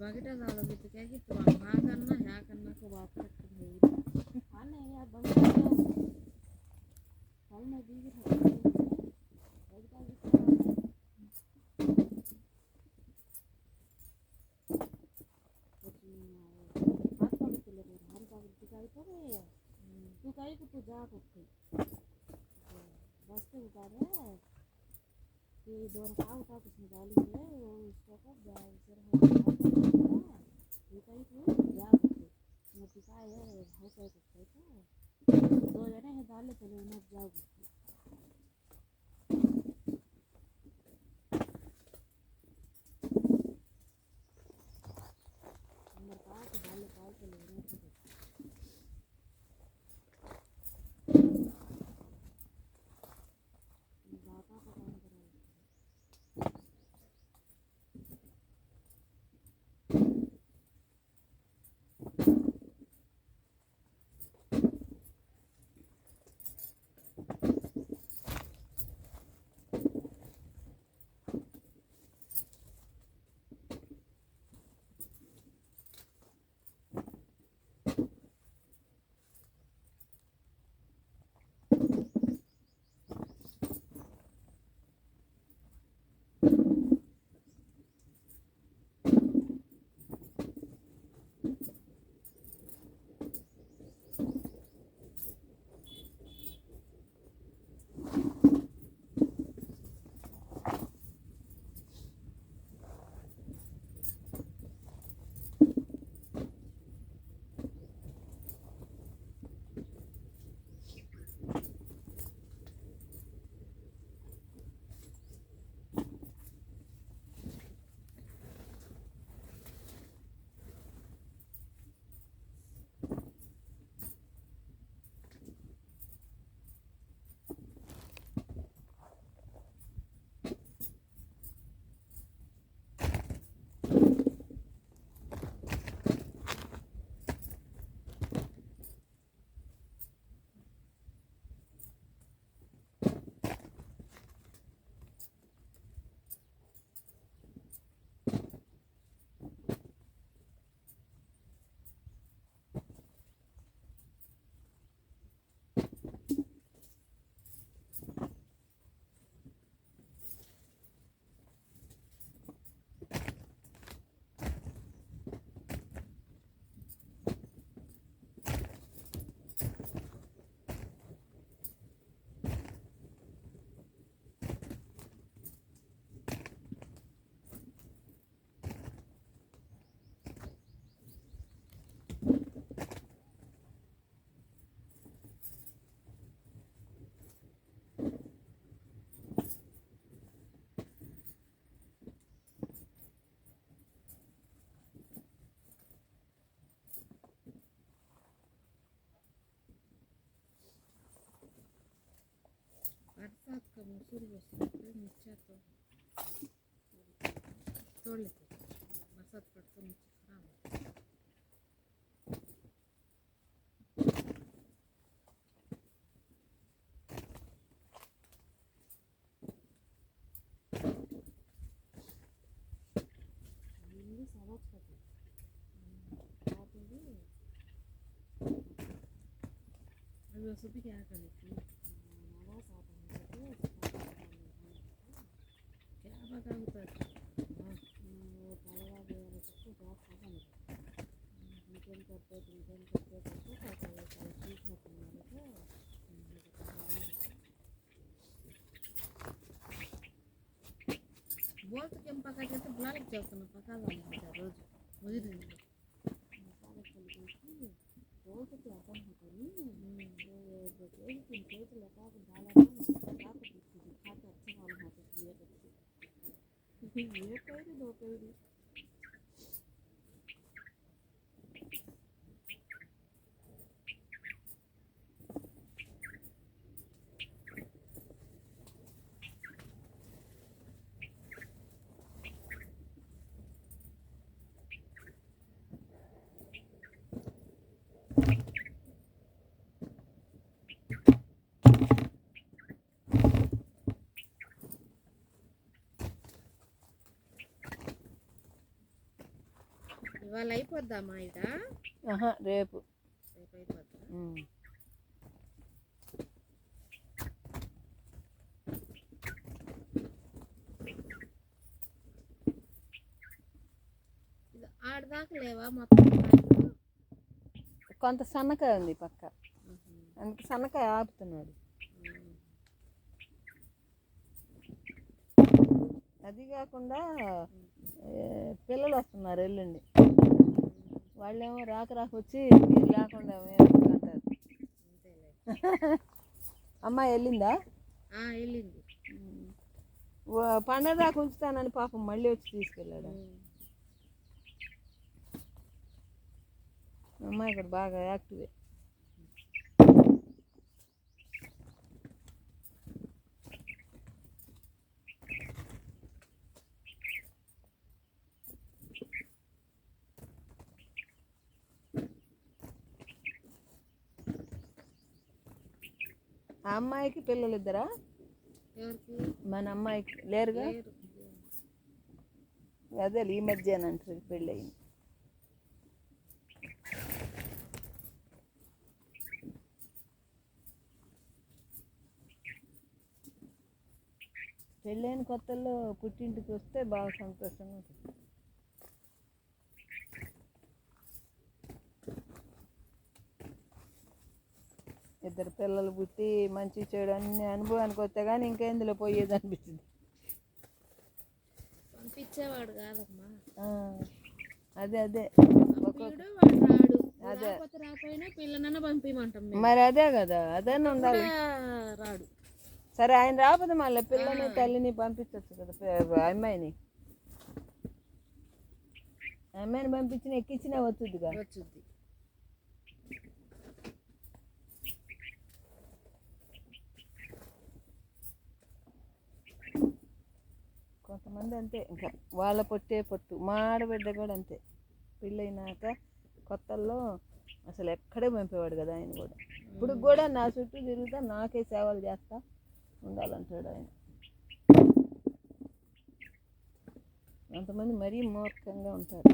बगटा डालोगे तो क्या कि तुम हाँ करना यहाँ करना को बात रखी हाँ नहीं यार बंद फल में बीज तू कहीं तो तू जा सकती बस तो आहे भाऊ काय करताय Надсадка мусульманська примічато. Туалети. Насадка тому храму. Eu subi a galera. బోల్త చెంపకాయ చేస్తే బులాలకి చేస్తున్న పకాలు అనుకుంటా రోజు వదిలింది రోజుకి అర్థం ఉంటుంది రోజుకి చేతులు కాకుండా దాదాపు కాకపోతుంది కాకపోతే Ну, я поеду. ఇవాళ అయిపోద్దామా ఆహా రేపు రేపు అయిపోద్దా. ఇది ఆడదాకా లేవా మొత్తం? కొంత సన్నకాయ ఉంది పక్క. అందుకే సన్నకాయ ఆపుతున్నాడు. అది కాకుండా పిల్లలు వస్తున్నారు ఎల్లుండి వాళ్ళేమో రాక రాక వచ్చి మీరు లేకుండా అంటారు వెళ్ళిందా? వెళ్ళింది. పండగ దాకా ఉంచుతానని పాపం మళ్ళీ వచ్చి తీసుకెళ్ళాడు. అమ్మాయి ఇక్కడ బాగా యాక్టివే. ఆ అమ్మాయికి పిల్లలు ఇద్దరా? మన అమ్మాయికి. లేరుగా? లేరు. అదే ఈ మధ్యాహ్నం పెళ్ళి అయింది పెళ్ళైన కొత్తల్లో పుట్టింటికి వస్తే బాగా సంతోషంగా ఉంటుంది. ఇద్దరు పిల్లలు పుట్టి మంచి చెడు అన్ని అనుభవానికి వస్తే కానీ ఇంకేందులో పోయేది అనిపిస్తుంది. పంపించేవాడు కాదమ్మా. అదే అదే. పిల్లనన్నా పంపించమంటాం మేము. మరి అదే కదా అదే ఉండాలి. రాడు. సరే ఆయన రాకపోతే మళ్ళీ పిల్లని తల్లిని పంపించవచ్చు కదా అమ్మాయిని. అమ్మాయిని పంపించిన ఎక్కించినా వస్తుందిగా వచ్చుద్ది. కొంతమంది అంతే. ఇంకా వాళ్ళ పొట్టే పొట్టు మా ఆడబిడ్డ కూడా అంతే. పెళ్ళైనాక కొత్తల్లో అసలు ఎక్కడే పంపేవాడు కదా ఆయన కూడా. ఇప్పుడు కూడా నా చుట్టూ తిరుగుతా నాకే సేవలు చేస్తా ఉండాలంటాడు ఆయన. కొంతమంది మరీ మూర్ఖంగా ఉంటారు.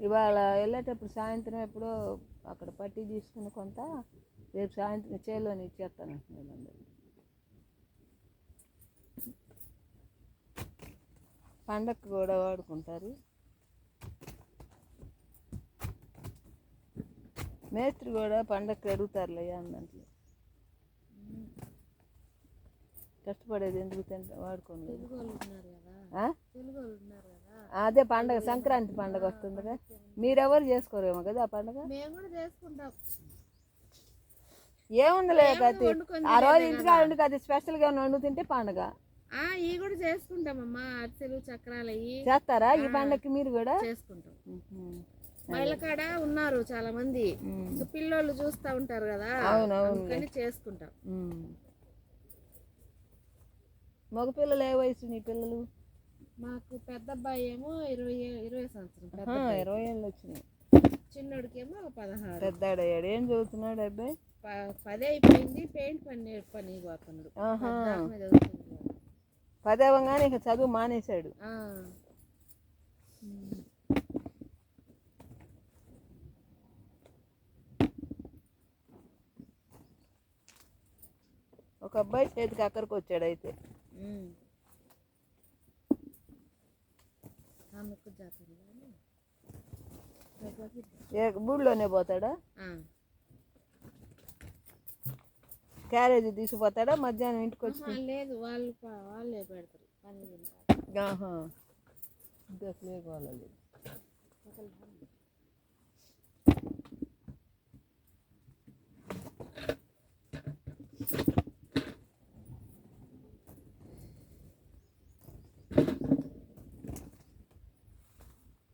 ఇవాళ వెళ్ళేటప్పుడు సాయంత్రం ఎప్పుడో అక్కడ పట్టి తీసుకుని కొంత రేపు సాయంత్రం చేలోని ఇచ్చేస్తాను అంటున్నాను అందరికి పండక్కి కూడా వాడుకుంటారు. మేస్త్రి కూడా పండక్కి అడుగుతారులే అందంట్లో కష్టపడేది ఎందుకు తింటా వాడుకోండి అదే పండగ సంక్రాంతి పండగ వస్తుందిగా మీరెవరు చేసుకోరేమో కదా ఆ పండగ? ఏముందిలే కత్తి వండుకొని ఆ రోజు ఇంటికా వండుకు అది స్పెషల్గా ఏమైనా వండు తింటే పండగ? ఇవి కూడా చేసుకుంటామమ్మా. అరిసెలు చక్రాలు అవి చేస్తారా ఈ పండగకి మీరు కూడా? చేసుకుంటాం. ఉన్నారు చాలా మంది పిల్లోళ్ళు చూస్తా ఉంటారు కదా. చేసుకుంటాం. ఉమ్. మగ పిల్లలు ఏ వయసు నీ పిల్లలు? మాకు పెద్ద అబ్బాయి ఏమో ఇరవై ఇరవై సంవత్సరం. పెద్ద అబ్బాయి. ఇరవై ఏళ్ళు వచ్చినాయి. చిన్నోడికేమో పదహారు. పెద్దాడయ్యాడు. ఏం చదువుతున్నాడు అబ్బాయి? ప- పదే అయిపోయింది పెయింట్ పని పని పోతున్నాడు. ఆహా. వాడు. పదవగానే ఇక చదువు మానేశాడు. ఆ. ఒక అబ్బాయి చేతికి అక్కడికి వచ్చాడు అయితే. బూడిలోనే పోతాడా. క్యారేజ్ తీసుకుపోతాడా? మధ్యాహ్నం ఇంటికి వచ్చి లేదు వాళ్ళు వాళ్ళే పెడతారు. పని తింటారు. ఆహా. ఇంకా అసలు ఏ గోల లేదు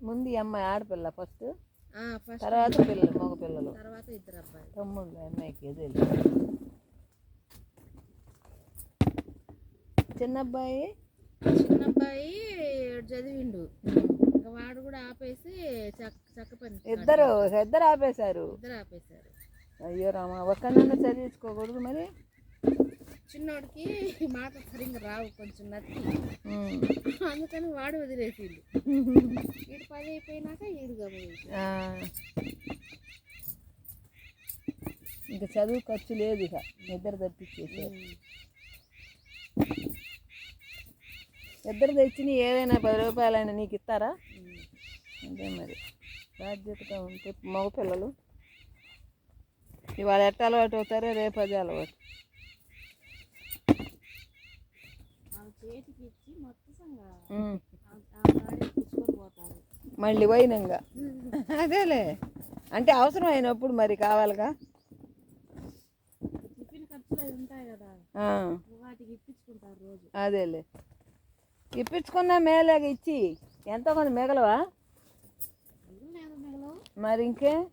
ముందు ఈ అమ్మాయి ఆడపిల్ల ఫస్ట్ తర్వాత పిల్లలు మగ పిల్లలు. తర్వాత ఇద్దరు అబ్బాయి తమ్ముళ్ళు అమ్మాయికి ఏదో చిన్న అబ్బాయి? చిన్న అబ్బాయి చదివిండు. ఇంకా వాడు కూడా ఆపేసి చక్క చక్క పని ఇద్దరు ఇద్దరు ఆపేశారు. ఇద్దరు ఆపేశారు. అయ్యో రామ ఒక్కనన్నా చదివించుకోకూడదు మరి. చిన్నోడికి మాట సరిగ్గా రావు కొంచెం నచ్చి. అందుకని వాడు వదిలేసిండు. వీడు పది అయిపోయినాక ఈడు గమనించి ఆ. ఇంకా చదువు ఖర్చు లేదు ఇక ఇద్దరు తప్పించేసారు ఇద్దరు తెచ్చిన ఏదైనా పది రూపాయలైనా నీకు ఇస్తారా? అదే మరి. బాధ్యతగా ఉంటే మగ పిల్లలు ఇవాళ ఎట్ట అలవాటు అవుతారో రేపు అది అలవాటు వాళ్ళ చేతికి ఇచ్చి మొత్తంగా ఉమ్. ఆ గాడి తీసుకొని పోతారు మళ్ళీ పోయినంగా. అదేలే. అంటే అవసరం అయినప్పుడు మరి కావాలిగా? అదేలే. ఇప్పించుకున్నా మేలేగా ఇచ్చి. ఎంతో కొంత మిగలవా? మరి ఇంకే?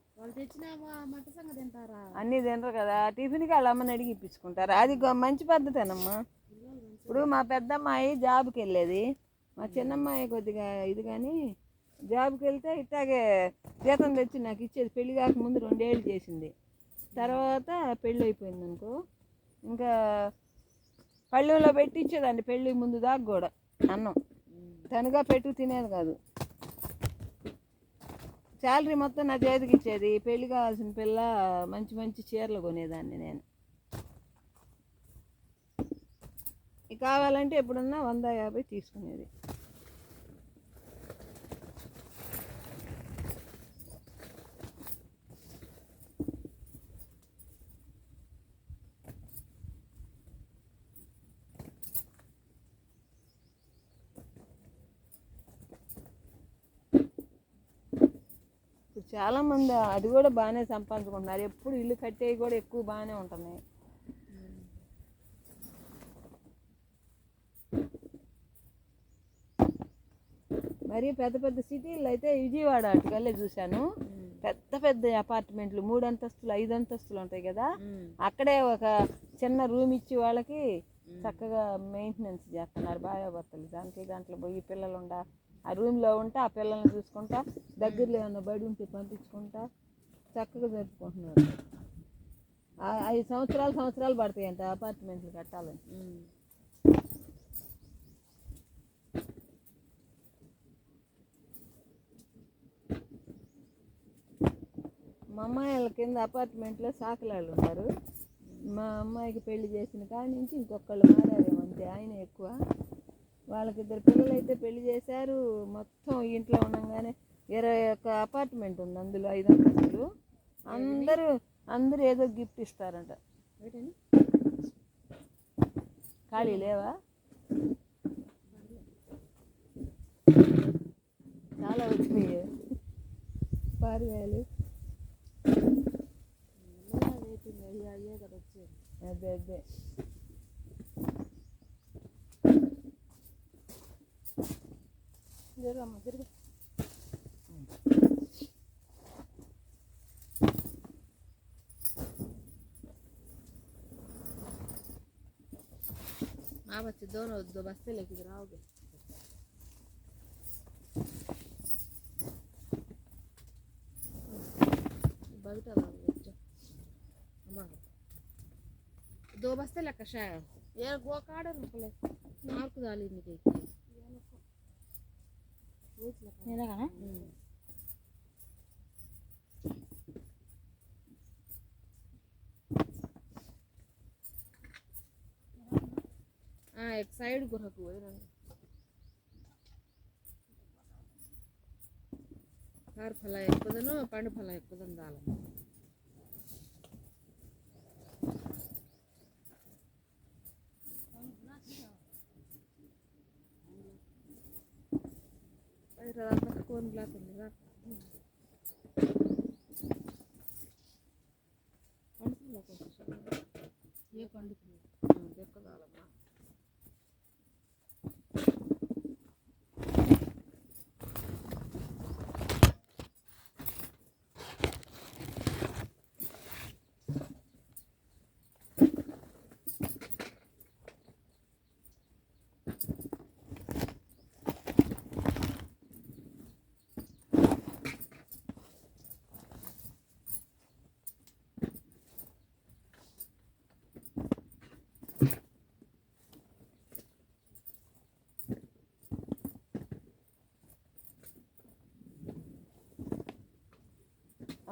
అన్నీ తినరు కదా. టిఫిన్కి వాళ్ళ అమ్మని అడిగి ఇప్పించుకుంటారు? అది మంచి పద్ధతేనమ్మా. ఇప్పుడు మా పెద్దమ్మాయి జాబ్కి వెళ్ళేది మా చిన్నమ్మాయి కొద్దిగా ఇది కానీ జాబ్కి వెళ్తే ఇట్లాగే జీతం తెచ్చి నాకు ఇచ్చేది. పెళ్ళి కాకముందు రెండేళ్ళు చేసింది. తర్వాత పెళ్ళి అయిపోయింది అనుకో ఇంకా పళ్ళెంలో పెట్టి ఇచ్చేదండి పెళ్ళి ముందు దాకా కూడా. అన్నం. తనుగా పెట్టు తినేది కాదు. శాలరీ మొత్తం నా చేతికి ఇచ్చేది. పెళ్ళి కావాల్సిన పిల్ల మంచి మంచి చీరలు కొనేదాన్ని నేను ఇక కావాలంటే ఎప్పుడన్నా వంద యాభై తీసుకునేది. చాలామంది అది కూడా బాగానే సంపాదించుకుంటున్నారు. ఎప్పుడు ఇల్లు కట్టేవి కూడా ఎక్కువ బాగానే ఉంటున్నాయి. మరి పెద్ద పెద్ద సిటీల్లో అయితే విజయవాడ అటుకెళ్ళే చూశాను. పెద్ద పెద్ద అపార్ట్మెంట్లు మూడు అంతస్తులు ఐదు అంతస్తులు ఉంటాయి కదా. అక్కడే ఒక చిన్న రూమ్ ఇచ్చి వాళ్ళకి చక్కగా మెయింటెనెన్స్ చేస్తున్నారు భార్యాభర్తలు. దాంట్లో దాంట్లో పోయి పిల్లలు ఉండ ఆ రూమ్లో ఉంటే ఆ పిల్లల్ని చూసుకుంటా దగ్గరలో ఏమన్నా బడి ఉంటే పంపించుకుంటా చక్కగా జరుపుకుంటున్నారు. ఐదు సంవత్సరాలు సంవత్సరాలు పడతాయంట అపార్ట్మెంట్లు కట్టాలని. మా అమ్మాయి వాళ్ళ కింద అపార్ట్మెంట్లో సాకలాళ్ళు ఉన్నారు. మా అమ్మాయికి పెళ్ళి చేసిన కాడి నుంచి ఇంకొకళ్ళు మారారేమో అంతే ఆయన ఎక్కువ. వాళ్ళకి ఇద్దరు పిల్లలు అయితే పెళ్ళి చేశారు. మొత్తం ఇంట్లో ఉండగానే ఇరవై ఒక్క అపార్ట్మెంట్ ఉంది అందులో ఐదు అంతస్తులు. అందరూ అందరూ ఏదో గిఫ్ట్ ఇస్తారంట. ఖాళీ లేవా? చాలా వచ్చినాయి. పారివేలు bebe. D'ailleurs, ma birthday. Ah bah ti dono dove va stelle che? दो बस्ते लगा शायद यार गो कार्ड है निकले नाक डाली निकले నేనేగానా हाँ एक साइड को रखो इधर కారు ఫల ఎక్కుదను పండు ఫల ఎక్కుదని దాలం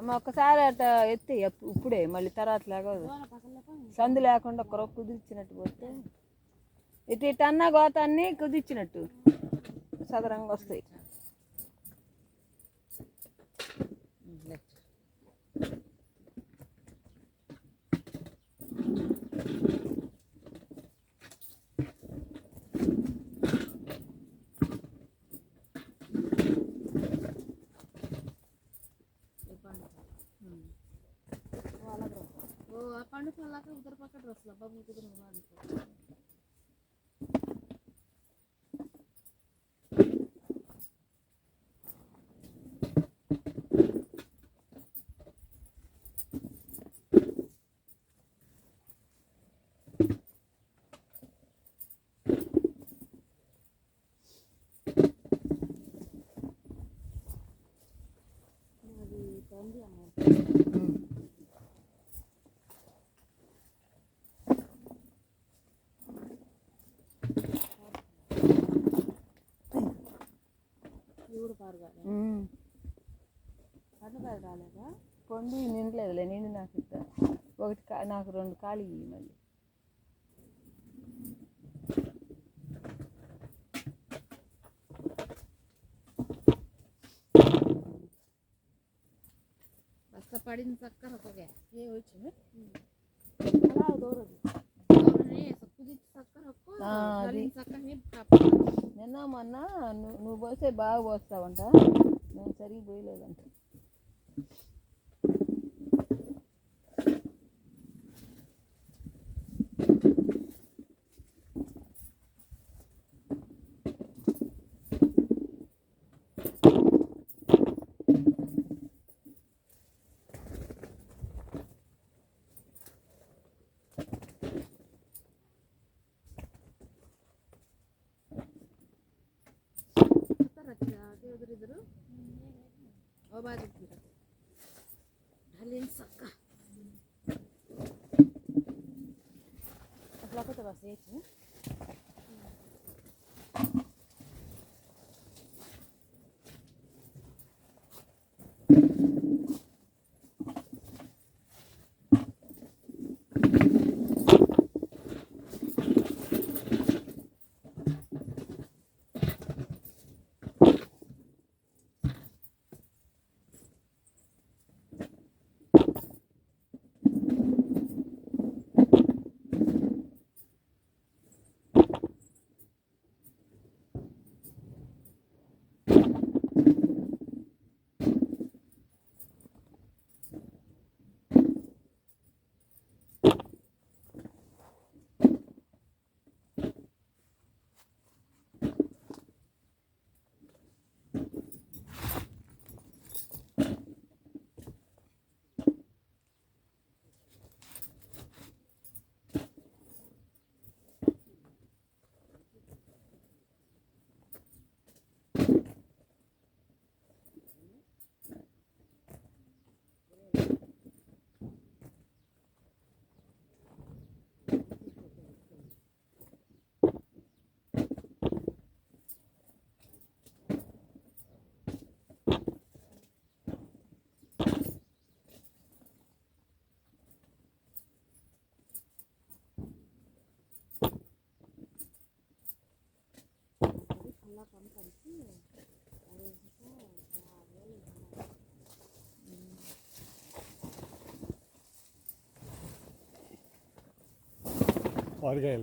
అమ్మ ఒక్కసారి అట్ట ఎత్తి ఇప్పుడే మళ్ళీ తర్వాత లేకదు సందు లేకుండా ఒక కుదిర్చినట్టు పోతే. ఇటు ఇటు అన్న గోతాన్ని కుదిర్చినట్టు. సదరంగా వస్తాయి ఓ ఆ పండు పళ్ళాక ఉత్తర పక్క డ్రెస్సులు అబ్బా మీకు కుదిరిన బాగుంది అది పంది అమ్మ ఉమ్. ఇవుడు పారుగాలి ఉమ్. పండుగ రాలేదా? పొండి నిండలేదులే నిండి నాకు ఇస్తా. ఒకటి నాకు రెండు ఖాళీ మళ్ళీ. బస్త పడింది చక్కర ఒకే ఏ వచ్చింది? అలా కుదిర్చి చక్కర. చక్కర. నిన్న మొన్న నువ్వు నువ్వు పోస్తే బాగా పోస్తావంట. నేను సరిగ్గా పోయలేదంట. azeite, aqui. అలా పని కలిసి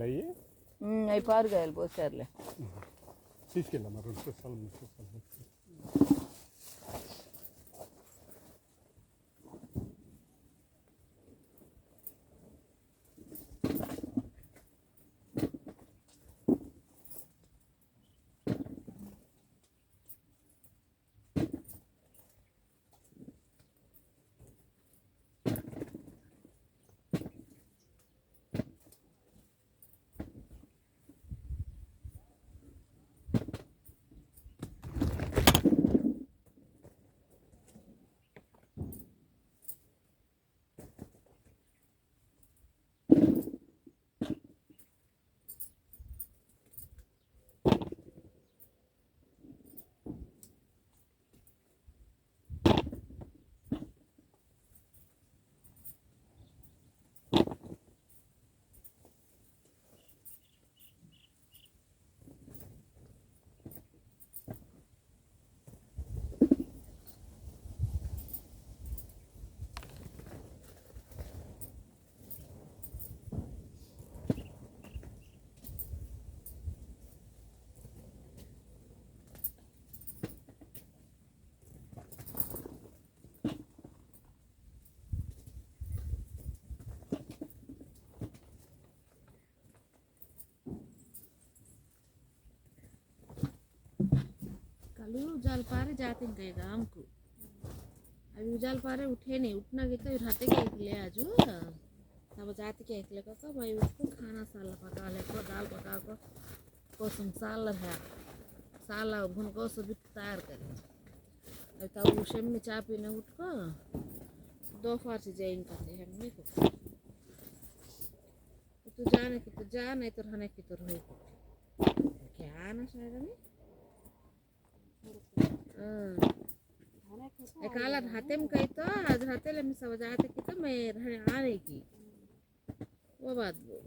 అయ్యి? ఉమ్, అవి పారుగాయలు పోసారులే. తీసుకెళ్ళమ్మా రెండు పుస్తకాలు మూడు పుస్తకాలు कल उजाल पारे जाते हैं कहेगा हमको अभी उजाल पारे उठे नहीं उठना के तो रहते के एक ले आजू तब जाते के एक ले को भाई उसको खाना साला पका ले को दाल पका को कोसम साल है साल भुन को सब तैयार करे अभी तब उसे में चाय पीने उठ को दो फार से जाएंगे करते हैं हमने को तो तू जाने की तो जा नहीं तो रहने की तो रहे क्या ना शायद हमें धाने खेता एक आला हाथे में कही तो हाथे ले मैं समझ आते कि। तो मैं रहने आ रही की वो बात बोल।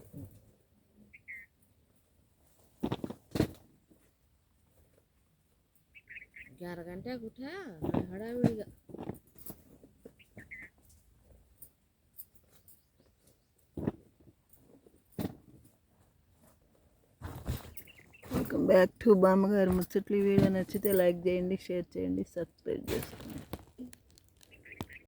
ग्यारह घंटे उठा हड़ा బ్యాక్ టు బామ్మగారు ముచ్చట్లు ఈ వీడియో నచ్చితే లైక్ చేయండి షేర్ చేయండి సబ్స్క్రైబ్ చేసుకోండి.